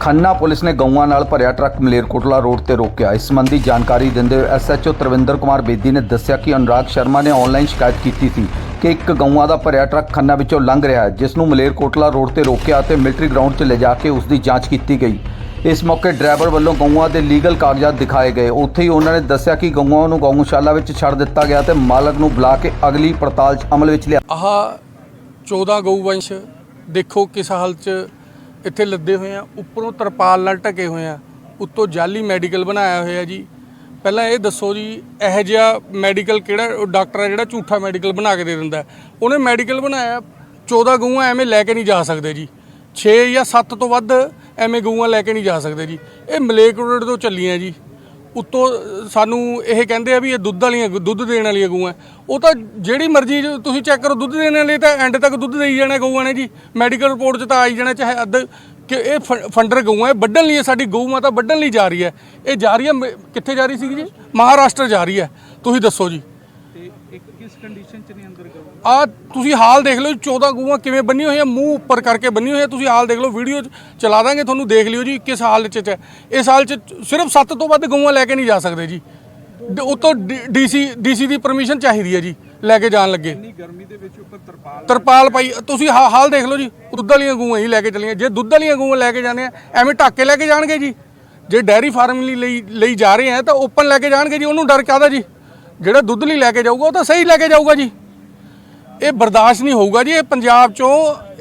Khanna police ਨੇ ਗਊਆਂ ਨਾਲ ਭਰਿਆ ਟਰੱਕ ਮਲੇਰਕੋਟਲਾ ਰੋਡ ਤੇ ਰੋਕਿਆ। ਇਸ ਸੰਬੰਧੀ ਜਾਣਕਾਰੀ ਦਿੰਦੇ ਹੋਏ ਐਸਐਚਓ ਤਰਵਿੰਦਰ ਕੁਮਾਰ ਬੇਦੀ ਨੇ ਦੱਸਿਆ ਕਿ ਅਨੁਰਾਗ ਸ਼ਰਮਾ ਨੇ ਆਨਲਾਈਨ ਸ਼ਿਕਾਇਤ ਕੀਤੀ ਸੀ ਕਿ ਇੱਕ ਗਊਆਂ ਦਾ ਭਰਿਆ ਟਰੱਕ ਖੰਨਾ ਵਿੱਚੋਂ ਲੰਘ ਰਿਹਾ ਹੈ, ਜਿਸ ਨੂੰ ਮਲੇਰਕੋਟਲਾ ਰੋਡ ਤੇ ਰੋਕਿਆ ਅਤੇ ਮਿਲਟਰੀ ਗਰਾਊਂਡ 'ਚ ਲਿਜਾ ਕੇ ਉਸ ਦੀ ਜਾਂਚ ਕੀਤੀ ਗਈ। ਇਸ ਮੌਕੇ ਡਰਾਈਵਰ ਵੱਲੋਂ ਗਊਆਂ ਦੇ ਲੀਗਲ ਕਾਗਜ਼ਾਤ ਦਿਖਾਏ ਗਏ। ਉੱਥੇ ਹੀ ਉਹਨਾਂ ਨੇ ਦੱਸਿਆ ਕਿ ਗਊਆਂ ਨੂੰ ਗਊਸ਼ਾਲਾ ਵਿੱਚ ਛੱਡ ਦਿੱਤਾ ਗਿਆ ਤੇ ਮਾਲਕ ਨੂੰ ਬੁਲਾ ਕੇ ਅਗਲੀ ਪੜਤਾਲ 'ਚ ਅਮਲ ਵਿੱਚ ਲਿਆ। ਆਹ 14 ਗਊ ਵੰਸ਼ ਦੇਖੋ ਕਿਸ ਹਾਲ 'ਚ ਇੱਥੇ ਲੱਦੇ ਹੋਏ ਆ, ਉੱਪਰੋਂ ਤਰਪਾਲ ਨਾਲ ਢਕੇ ਹੋਏ ਆ, ਉੱਤੋਂ ਜਾਲੀ ਮੈਡੀਕਲ ਬਣਾਇਆ ਹੋਇਆ ਜੀ। ਪਹਿਲਾਂ ਇਹ ਦੱਸੋ ਜੀ, ਇਹ ਜਿਹਾ ਮੈਡੀਕਲ ਕਿਹੜਾ ਡਾਕਟਰ ਆ ਜਿਹੜਾ ਝੂਠਾ ਮੈਡੀਕਲ ਬਣਾ ਕੇ ਦੇ ਦਿੰਦਾ ਉਹਨੇ ਮੈਡੀਕਲ ਬਣਾਇਆ 14 ਗਊਆਂ ਐਵੇਂ ਲੈ ਕੇ ਨਹੀਂ ਜਾ ਸਕਦੇ ਜੀ। 6 ਜਾਂ 7 ਤੋਂ ਵੱਧ ਐਵੇਂ ਗਊਆਂ ਲੈ ਕੇ ਨਹੀਂ ਜਾ ਸਕਦੇ ਜੀ। ਇਹ ਮਲੇਕ ਰੋਡ ਤੋਂ ਚੱਲੀਆਂ ਜੀ। ਉੱਤੋਂ ਸਾਨੂੰ ਇਹ ਕਹਿੰਦੇ ਆ ਵੀ ਇਹ ਦੁੱਧ ਵਾਲੀਆਂ ਦੁੱਧ ਦੇਣ ਵਾਲੀਆਂ ਗਊਆਂ ਉਹ ਤਾਂ ਜਿਹੜੀ ਮਰਜ਼ੀ ਤੁਸੀਂ ਚੈੱਕ ਕਰੋ, ਦੁੱਧ ਦੇਣ ਵਾਲੇ ਤਾਂ ਐਂਡ ਤੱਕ ਦੁੱਧ ਦੇਈ ਜਾਣਾ ਗਊਆਂ ਨੇ ਜੀ। ਮੈਡੀਕਲ ਰਿਪੋਰਟ 'ਚ ਤਾਂ ਆਈ ਜਾਣਾ, ਚਾਹੇ ਅੱਧ ਕਿ ਇਹ ਫ- ਫੰਡਰ ਗਊਆਂ ਇਹ ਵੱਢਣ ਲਈ ਸਾਡੀ ਗਊ ਮਾਤਾ ਵੱਢਣ ਲਈ ਜਾ ਰਹੀ ਹੈ ਇਹ ਜਾ ਰਹੀ ਹੈ ਮ- ਕਿੱਥੇ ਜਾ ਰਹੀ ਸੀਗੀ ਜੀ? ਮਹਾਰਾਸ਼ਟਰ ਜਾ ਰਹੀ ਹੈ ਤੁਸੀਂ ਦੱਸੋ ਜੀ। ਕਿਸ ਕੰਡੀਸ਼ਨ ਚ ਨੇ ਅੰਦਰ ਗਊ ਆ ਤੁਸੀਂ ਹਾਲ ਦੇਖ ਲਓ ਜੀ, 14 ਗਊਆਂ ਕਿਵੇਂ ਬੰਨੀਆਂ ਹੋਈਆਂ ਮੂੰਹ ਉੱਪਰ ਕਰਕੇ ਬੰਨੀ ਹੋਈਆਂ ਤੁਸੀਂ ਹਾਲ ਦੇਖ ਲਓ ਵੀਡੀਓ 'ਚ ਚਲਾ ਦਾਂਗੇ ਤੁਹਾਨੂੰ ਦੇਖ ਲਿਓ ਜੀ ਕਿਸ ਹਾਲ 'ਚ ਹੈ। ਇਸ ਹਾਲ 'ਚ ਸਿਰਫ 7 ਤੋਂ ਵੱਧ ਗਊਆਂ ਲੈ ਕੇ ਨਹੀਂ ਜਾ ਸਕਦੇ ਜੀ। ਉੱਤੋਂ ਡੀਸੀ ਡੀਸੀ ਦੀ ਪਰਮਿਸ਼ਨ ਚਾਹੀਦੀ ਹੈ ਜੀ ਲੈ ਕੇ ਜਾਣ ਲੱਗੇ। ਇੰਨੀ ਗਰਮੀ ਦੇ ਵਿੱਚ ਉੱਪਰ ਤਰਪਾਲ ਤਰਪਾਲ ਪਾਈ ਤੁਸੀਂ ਹਾ- ਹਾਲ ਦੇਖ ਲਓ ਜੀ ਦੁੱਧ ਵਾਲੀਆਂ ਗਊਆਂ ਹੀ ਲੈ ਕੇ ਚੱਲੀਆਂ। ਜੇ ਦੁੱਧ ਵਾਲੀਆਂ ਗਊਆਂ ਲੈ ਕੇ ਜਾਂਦੇ ਆ ਐਵੇਂ ਢੱਕ ਕੇ ਲੈ ਕੇ ਜਾਣਗੇ ਜੀ। ਜੇ ਡੈਰੀ ਫਾਰਮ ਲਈ ਲਈ ਲਈ ਜਾ ਰਹੇ ਆ ਤਾਂ ਓਪਨ ਲੈ ਕੇ ਜਾਣਗੇ ਜੀ ਉਹਨੂੰ ਡਰ ਕਾਹਦਾ ਜੀ? ਜਿਹੜਾ ਦੁੱਧ ਲਈ ਲੈ ਕੇ ਜਾਊਗਾ ਉਹ ਤਾਂ ਸਹੀ ਲੈ ਕੇ ਜਾਊਗਾ ਜੀ। ਇਹ ਬਰਦਾਸ਼ਤ ਨਹੀਂ ਹੋਊਗਾ ਜੀ ਇਹ ਪੰਜਾਬ ਚੋਂ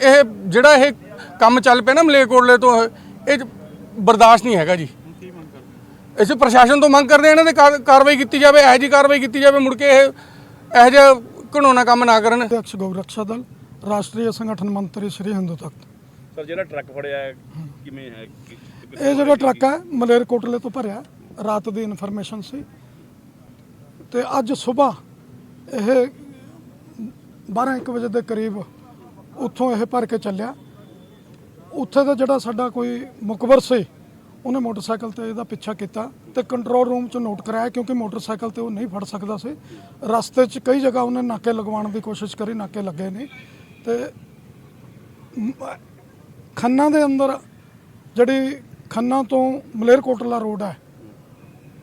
ਇਹ ਜਿਹੜਾ ਇਹ ਕੰਮ ਚੱਲ ਪਿਆ ਨਾ ਮਲੇਰਕੋਟਲੇ ਤੋਂ ਇਹ- ਬਰਦਾਸ਼ਤ ਨਹੀਂ ਹੈਗਾ ਜੀ। ਇਸ ਪ੍ਰਸ਼ਾਸਨ ਤੋਂ ਮੰਗ ਕਰਦੇ ਇਹਨਾਂ ਦੇ ਕਾਰ- ਕਾਰਵਾਈ ਕੀਤੀ ਜਾਵੇ ਇਹੋ ਜੀ ਕਾਰਵਾਈ ਕੀਤੀ ਜਾਵੇ ਮੁੜ ਕੇ ਇਹ ਇਹੋ ਜਿਹਾ ਘਿਨੌਣਾ ਕੰਮ ਨਾ ਕਰਨ। ਅਧਿਕਸ਼ ਗਊ ਰੱਖਿਆ ਦਲ ਰਾਸ਼ਟਰੀ ਸੰਗਠਨ ਮੰਤਰੀ ਸ਼੍ਰੀ ਹਿੰਦੂ ਤਖਤ। ਸਰ ਜਿਹੜਾ ਟਰੱਕ ਫੜਿਆ ਹੈ ਕਿਵੇਂ ਹੈ? ਇਹ ਜਿਹੜਾ ਟਰੱਕ ਹੈ ਮਲੇਰਕੋਟਲੇ ਤੋਂ ਭਰਿਆ ਰਾਤ ਦੀ ਇਨਫੋਰਮੇਸ਼ਨ ਸੀ। ਤੇ ਅੱਜ ਸਵੇਰ ਇਹ 12:00 ਵਜੇ ਦੇ ਕਰੀਬ ਉੱਥੋਂ ਇਹ ਭਰ ਕੇ ਚੱਲਿਆ। ਉੱਥੇ ਦਾ ਜਿਹੜਾ ਸਾਡਾ ਕੋਈ ਮੁਕਬਰ ਸੀ, ਉਹਨੇ ਮੋਟਰਸਾਈਕਲ ਤੇ ਇਹਦਾ ਪਿੱਛਾ ਕੀਤਾ ਤੇ ਕੰਟਰੋਲ ਰੂਮ 'ਚ ਨੋਟ ਕਰਾਇਆ ਕਿਉਂਕਿ ਮੋਟਰਸਾਈਕਲ ਤੇ ਉਹ ਨਹੀਂ ਫੜ ਸਕਦਾ ਸੀ। ਰਸਤੇ 'ਚ ਕਈ ਜਗ੍ਹਾ ਉਹਨੇ ਨਾਕੇ ਲਗਵਾਉਣ ਦੀ ਕੋਸ਼ਿਸ਼ ਕਰੀ, ਨਾਕੇ ਲੱਗੇ ਨਹੀਂ। ਤੇ ਖੰਨਾ ਦੇ ਅੰਦਰ ਜਿਹੜੀ ਖੰਨਾ ਤੋਂ ਮਲੇਰਕੋਟਲਾ ਰੋਡ ਹੈ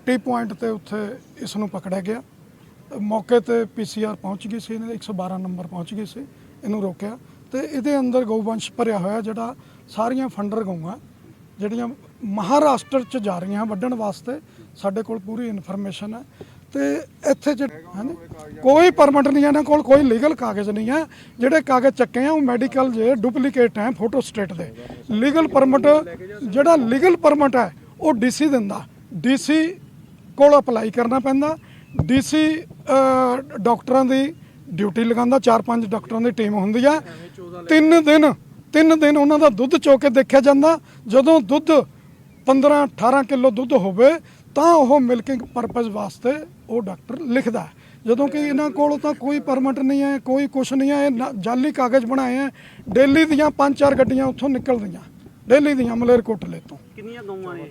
ਟੀ ਪੁਆਇੰਟ ਤੇ ਉੱਥੇ ਇਸ ਨੂੰ ਪਕੜਿਆ ਗਿਆ। ਮੌਕੇ ਤੇ ਪੀਸੀਆਰ ਪਹੁੰਚ ਗਈ ਸੀ, ਇਹਨੇ 112 ਨੰਬਰ ਪਹੁੰਚ ਗਈ ਸੀ, ਇਹਨੂੰ ਰੋਕਿਆ। ਤੇ ਇਹਦੇ ਅੰਦਰ ਗਊਵੰਸ਼ ਭਰਿਆ ਹੋਇਆ, ਜਿਹੜਾ ਸਾਰੀਆਂ ਫੰਡਰ ਗਊਆਂ, ਜਿਹੜੀਆਂ ਮਹਾਰਾਸ਼ਟਰ ਚ ਜਾ ਰਹੀਆਂ, ਵੱਢਣ ਵਾਸਤੇ ਸਾਡੇ ਕੋਲ ਪੂਰੀ ਇਨਫੋਰਮੇਸ਼ਨ ਹੈ। ਤੇ ਇੱਥੇ ਜਿਹੜੇ ਹਾਂਜੀ? ਕੋਈ ਪਰਮਿਟ ਨਹੀਂ ਹੈ ਇਹਨਾਂ ਕੋਲ, ਕੋਈ ਲੀਗਲ ਕਾਗਜ਼ ਨਹੀਂ ਹੈ। ਜਿਹੜੇ ਕਾਗਜ਼ ਚੱਕੇ ਆ, ਉਹ ਮੈਡੀਕਲ ਜੇ ਡੁਪਲੀਕੇਟ ਹੈ ਫੋਟੋ ਸਟੇਟ ਦੇ। ਲੀਗਲ ਪਰਮਿਟ, ਜਿਹੜਾ ਲੀਗਲ ਪਰਮਿਟ ਹੈ, ਉਹ ਡੀਸੀ ਦਿੰਦਾ। ਡੀਸੀ ਕੋਲ ਅਪਲਾਈ ਕਰਨਾ ਪੈਂਦਾ। ਡੀਸੀ ਡਾਕਟਰਾਂ ਦੀ ਡਿਊਟੀ ਲਗਾਉਂਦਾ। ਚਾਰ ਪੰਜ ਡਾਕਟਰਾਂ ਦੀ ਟੀਮ ਹੁੰਦੀ ਆ। ਤਿੰਨ ਦਿਨ ਤਿੰਨ ਦਿਨ ਉਹਨਾਂ ਦਾ ਦੁੱਧ ਚੋ ਕੇ ਦੇਖਿਆ ਜਾਂਦਾ। ਜਦੋਂ ਦੁੱਧ 15 18 ਕਿਲੋ ਦੁੱਧ ਹੋਵੇ, ਤਾਂ ਉਹ ਮਿਲਕਿੰਗ ਪਰਪਸ ਵਾਸਤੇ ਉਹ ਡਾਕਟਰ ਲਿਖਦਾ ਜਦੋਂ ਕਿ ਇਹਨਾਂ ਕੋਲ ਤਾਂ ਕੋਈ ਪਰਮਿਟ ਨਹੀਂ ਹੈ, ਕੋਈ ਕੁਛ ਨਹੀਂ ਹੈ ਇਹ ਨਾ- ਜਾਲੀ ਕਾਗਜ਼ ਬਣਾਏ ਹੈ। ਡੇਲੀ ਦੀਆਂ ਪੰਜ ਚਾਰ ਗੱਡੀਆਂ ਉੱਥੋਂ ਨਿਕਲਦੀਆਂ। ਡੇਲੀ ਦੀਆਂ ਮਲੇਰਕੋਟਲੇ ਤੋਂ। ਕਿੰਨੀਆਂ ਗਊਆਂ ਨੇ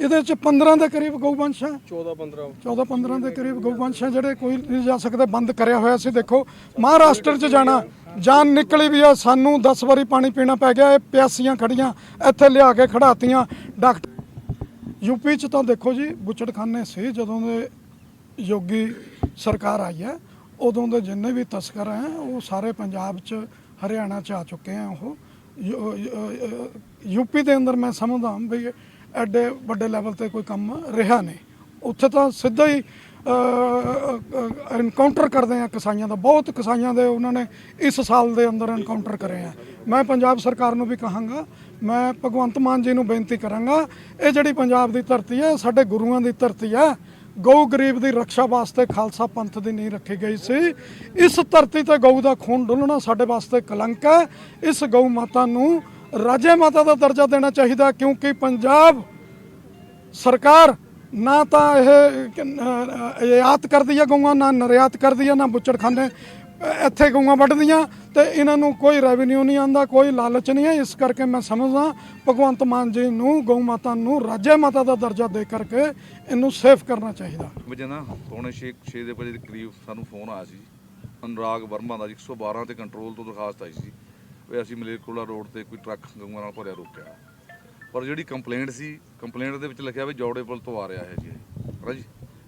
ਇਹਦੇ ਚ 15 ਦੇ ਕਰੀਬ ਗਊਵੰਸ਼ ਹੈ। 14 15 14 15 ਦੇ ਕਰੀਬ ਗਊਵੰਸ਼ ਹੈ ਜਿਹੜੇ ਕੋਈ ਨਹੀਂ ਜਾ ਸਕਦੇ ਬੰਦ ਕਰਿਆ ਹੋਇਆ ਸੀ। ਦੇਖੋ ਮਹਾਰਾਸ਼ਟਰ 'ਚ ਜਾਣਾ ਜਾਨ ਨਿਕਲੀ ਵੀ ਆ ਸਾਨੂੰ 10 ਵਾਰੀ ਪਾਣੀ ਪੀਣਾ ਪੈ ਗਿਆ ਇਹ ਪਿਆਸੀਆਂ ਖੜੀਆਂ ਇੱਥੇ ਲਿਆ ਕੇ ਖੜਾਤੀਆਂ ਡਾਕਟਰ ਯੂਪੀ 'ਚ ਤਾਂ ਦੇਖੋ ਜੀ ਬੁੱਚੜਖਾਨੇ ਸੀ ਜਦੋਂ ਦੇ ਯੋਗੀ ਸਰਕਾਰ ਆਈ ਹੈ ਉਦੋਂ ਦੇ ਜਿੰਨੇ ਵੀ ਤਸਕਰ ਹੈ ਉਹ ਸਾਰੇ ਪੰਜਾਬ 'ਚ ਹਰਿਆਣਾ 'ਚ ਆ ਚੁੱਕੇ ਆ ਉਹ। ਯੂਪੀ ਦੇ ਅੰਦਰ ਮੈਂ ਸਮਝਦਾ ਵੀ ਐਡੇ ਵੱਡੇ ਲੈਵਲ ਤੇ ਕੋਈ ਕੰਮ ਰਿਹਾ ਨਹੀਂ। ਉੱਥੇ ਤਾਂ ਸਿੱਧਾ ਹੀ ਐਨਕਾਊਂਟਰ ਕਰਦੇ ਆ ਕਸਾਈਆਂ ਦਾ। ਬਹੁਤ ਕਸਾਈਆਂ ਦੇ ਉਹਨਾਂ ਨੇ ਇਸ ਸਾਲ ਦੇ ਅੰਦਰ ਐਨਕਾਊਂਟਰ ਕਰੇ ਆ। ਮੈਂ ਪੰਜਾਬ ਸਰਕਾਰ ਨੂੰ ਵੀ ਕਹਾਂਗਾ, ਮੈਂ ਭਗਵੰਤ ਮਾਨ ਜੀ ਨੂੰ ਬੇਨਤੀ ਕਰਾਂਗਾ, ਇਹ ਜਿਹੜੀ ਪੰਜਾਬ ਦੀ ਧਰਤੀ ਹੈ ਸਾਡੇ ਗੁਰੂਆਂ ਦੀ ਧਰਤੀ ਹੈ ਗਊ ਗਰੀਬ ਦੀ ਰੱਖਿਆ ਵਾਸਤੇ ਖਾਲਸਾ ਪੰਥ ਦੀ ਨੀਂਹ ਰੱਖੀ ਗਈ ਸੀ। ਇਸ ਧਰਤੀ ਤੇ ਗਊ ਦਾ ਖੂਨ ਡੁੱਲਣਾ ਸਾਡੇ ਵਾਸਤੇ ਕਲੰਕ ਹੈ ਇਸ ਗਊ ਮਾਤਾ ਨੂੰ ਰਾਜੇ ਮਾਤਾ ਦਾ ਦਰਜਾ ਦੇਣਾ ਚਾਹੀਦਾ ਕਿਉਂਕਿ ਪੰਜਾਬ ਸਰਕਾਰ ਨਾ ਤਾਂ ਇਹ ਆਯਾਤ ਕਰਦੀ ਹੈ ਗਊਆਂ, ਨਾ ਨਿਰਯਾਤ ਕਰਦੀ ਹੈ ਨਾ ਬੁੱਚੜਖਾਨੇ, ਅਹ, ਇੱਥੇ ਗਊਆਂ ਵੱਢਦੀਆਂ ਤੇ ਇਹਨਾਂ ਨੂੰ ਕੋਈ ਰੈਵਨਿਊ ਨਹੀਂ ਆਂਦਾ ਕੋਈ ਲਾਲਚ ਨਹੀਂ ਹੈ। ਇਸ ਕਰਕੇ ਮੈਂ ਸਮਝਦਾ ਭਗਵੰਤ ਮਾਨ ਜੀ ਨੂੰ, ਗਊ ਮਾਤਾ ਨੂੰ, ਰਾਜੇ ਮਾਤਾ ਦਾ ਦਰਜਾ ਦੇ ਕਰਕੇ ਇਹਨੂੰ ਸੇਫ ਕਰਨਾ ਚਾਹੀਦਾ। ਵਜੇ ਨਾ, ਪੌਣੇ 6 6 ਦੇ ਵਜੇ ਦੇ ਕਰੀਬ ਸਾਨੂੰ ਫੋਨ ਆਇਆ ਸੀ। ਅਨੁਰਾਗ ਵਰਮਾ ਦਾ 112 ਤੇ ਕੰਟਰੋਲ ਤੋਂ ਦਰਖਾਸਤ ਆਈ ਸੀ। ਵੀ ਅਸੀਂ ਮਲੇਰਕੋਲਾ ਰੋਡ ਤੇ ਕੋਈ ਟਰੱਕ ਗਊਆਂ ਨਾਲ ਭਰਿਆ ਰੋਕਿਆ। ਪਰ ਜਿਹੜੀ ਕੰਪਲੇਂਟ ਸੀ, ਕੰਪਲੇਂਟ ਦੇ ਵਿੱਚ ਲਿਖਿਆ ਵੀ ਜੌੜੇ ਪੁਲ ਤੋਂ ਆ ਰਿਹਾ ਹੈ ਜੀ ਇਹ। ਹੈ ਜੀ,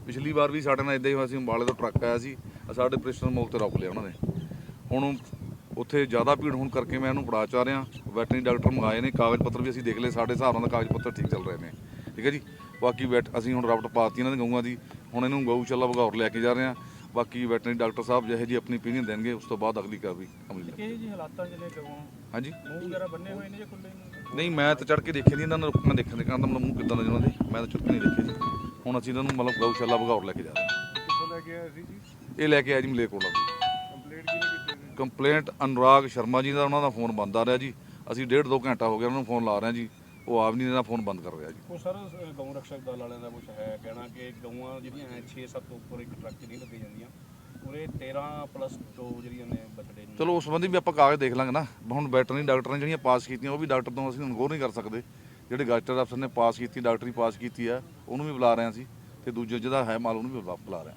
ਪਿਛਲੀ ਵਾਰ ਵੀ ਸਾਡੇ ਨਾਲ ਇਦਾਂ ਹੀ ਹੋਇਆ ਸੀ, ਅੰਬਾਲੇ ਤੋਂ ਟਰੱਕ ਆਇਆ ਸੀ ਸਾਡੇ ਪ੍ਰਿਸ਼ਨ ਮੋਲ ਤੇ ਰੋਕ ਲਿਆ ਉਹਨਾਂ ਨੇ। ਹੁਣ ਉੱਥੇ ਜ਼ਿਆਦਾ ਭੀੜ ਹੋਣ ਕਰਕੇ ਮੈਂ ਇਹਨੂੰ ਫੜਾ ਚਾ ਰਿਹਾ, ਵੈਟਰਨਰੀ ਡਾਕਟਰ ਮੰਗਾਏ ਨੇ, ਕਾਗਜ਼ ਪੱਤਰ ਵੀ ਅਸੀਂ ਦੇਖ ਲਏ, ਸਾਡੇ ਹਿਸਾਬ ਨਾਲ ਕਾਗਜ਼ ਪੱਤਰ ਠੀਕ ਚੱਲ ਰਹੇ ਨੇ। ਠੀਕ ਹੈ ਜੀ? ਬਾਕੀ ਵੈਟ, ਅਸੀਂ ਹੁਣ ਰਬਟ ਪਾਤੀ ਇਹਨਾਂ ਦੇ ਗਊਆਂ ਦੀ, ਹੁਣ ਇਹਨੂੰ ਗਊਸ਼ਾਲਾ ਭਗੌਰ ਲੈ ਕੇ ਜਾ ਰਹੇ ਹਾਂ। ਬਾਕੀ ਵੈਟਰਨਰੀ ਡਾਕਟਰ ਸਾਹਿਬ ਜਿਹੇ ਜੀ ਆਪਣੀ opinion ਦੇਣਗੇ ਉਸ ਤੋਂ ਬਾਅਦ ਅਗਲੀ ਕਾਰਵਾਈ ਅਮਲੀ ਲਾਂਗੇ। ਇਹ ਜੀ ਹਾਲਾਤਾਂ ਜਿਹੜੇ ਗਵਾਂ ਹਾਂਜੀ। ਮੂੰਹ ਵਗੈਰਾ ਬੰਨੇ ਹੋਏ ਨੇ ਜਾਂ ਖੁੱਲੇ ਨੇ ਨਹੀਂ ਮੈਂ ਤਾਂ ਚੜ ਕੇ ਦੇਖੇ ਨਹੀਂ ਇਹਨਾਂ ਨੂੰ ਰੁਕਣਾ ਦੇਖਣ ਦੇ ਕਹਿੰਦਾ ਮਤਲਬ ਮੂੰਹ ਕਿੱਦਾਂ ਦਾ ਜਿਹਨਾਂ ਦੇ ਮੈਂ ਤਾਂ ਚੜ ਕੇ ਨਹੀਂ ਦੇਖੇ ਜੀ। ਹੁਣ ਅਸੀਂ ਇਹਨਾਂ ਨੂੰ ਮਤਲਬ ਗਊਸ਼ਾਲਾ ਭਗੌਰ ਲੈ ਕੇ ਜਾ ਰਹੇ ਹਾਂ। ਕਿੱਥੋਂ ਲੈ ਕੇ ਆਏ ਸੀ ਜੀ? ਇਹ ਲੈ ਕੇ ਆਇਆ ਜੀ ਮਲੇਰਕੋਟਲਾ ਤੋਂ ਕੰਪਲੀਟ ਕਿਹਨੇ ਕੀਤੀ ਸੀ? ਕੰਪਲੇਂਟ ਅਨੁਰਾਗ ਸ਼ਰਮਾ ਜੀ ਦਾ ਉਹਨਾਂ ਦਾ ਫੋਨ ਬੰਦ ਆ ਰਿਹਾ ਜੀ। ਅਸੀਂ ਡੇਢ ਦੋ ਘੰਟਾ ਹੋ ਗਿਆ ਉਹਨਾਂ ਨੂੰ ਫੋਨ ਲਾ ਰਹੇ ਹਾਂ ਜੀ। ਉਹ ਆਪ ਨਹੀਂ ਇਹਨਾਂ ਫੋਨ ਬੰਦ ਕਰ ਰਿਹਾ ਜੀ। ਉਹ ਸਰ ਗਊ ਰਕਸ਼ਕ ਦਲ ਵਾਲਿਆਂ ਦਾ ਕੁਝ ਹੈ ਕਹਿਣਾ ਕਿ ਗਊਆਂ ਜਿਹੜੀਆਂ ਹੈ 6-7 ਉੱਪਰ ਇੱਕ ਟਰੱਕ 'ਚ ਨਹੀਂ ਲੱਗੀ ਜਾਂਦੀਆਂ। ਪੂਰੇ 13 ਪਲੱਸ 2 ਜਿਹੜੀਆਂ ਨੇ ਬਚੜੇ ਨੇ। ਚਲੋ ਉਸ ਸੰਬੰਧੀ ਵੀ ਆਪਾਂ ਕਾਗਜ਼ ਦੇਖ ਲਾਂਗੇ ਨਾ। ਹੁਣ ਵੈਟਰਨਰੀ ਡਾਕਟਰ ਨੇ ਜਿਹੜੀਆਂ ਪਾਸ ਕੀਤੀਆਂ ਉਹ ਵੀ ਡਾਕਟਰ ਤੋਂ ਅਸੀਂ ਅਨਗੋਰ ਨਹੀਂ ਕਰ ਸਕਦੇ। ਜਿਹੜੇ ਗਾਸਟਰ ਅਫਸਰ ਨੇ ਪਾਸ ਕੀਤੀ ਡਾਕਟਰੀ ਪਾਸ ਕੀਤੀ ਆ ਉਹਨੂੰ ਵੀ ਬੁਲਾ ਰਹੇ ਅਸੀਂ। ਤੇ ਦੂਜੇ ਜਿਹਦਾ ਹੈ ਮਾਲ ਉਹਨੂੰ ਵੀ ਬੁਲਾ ਰਹੇ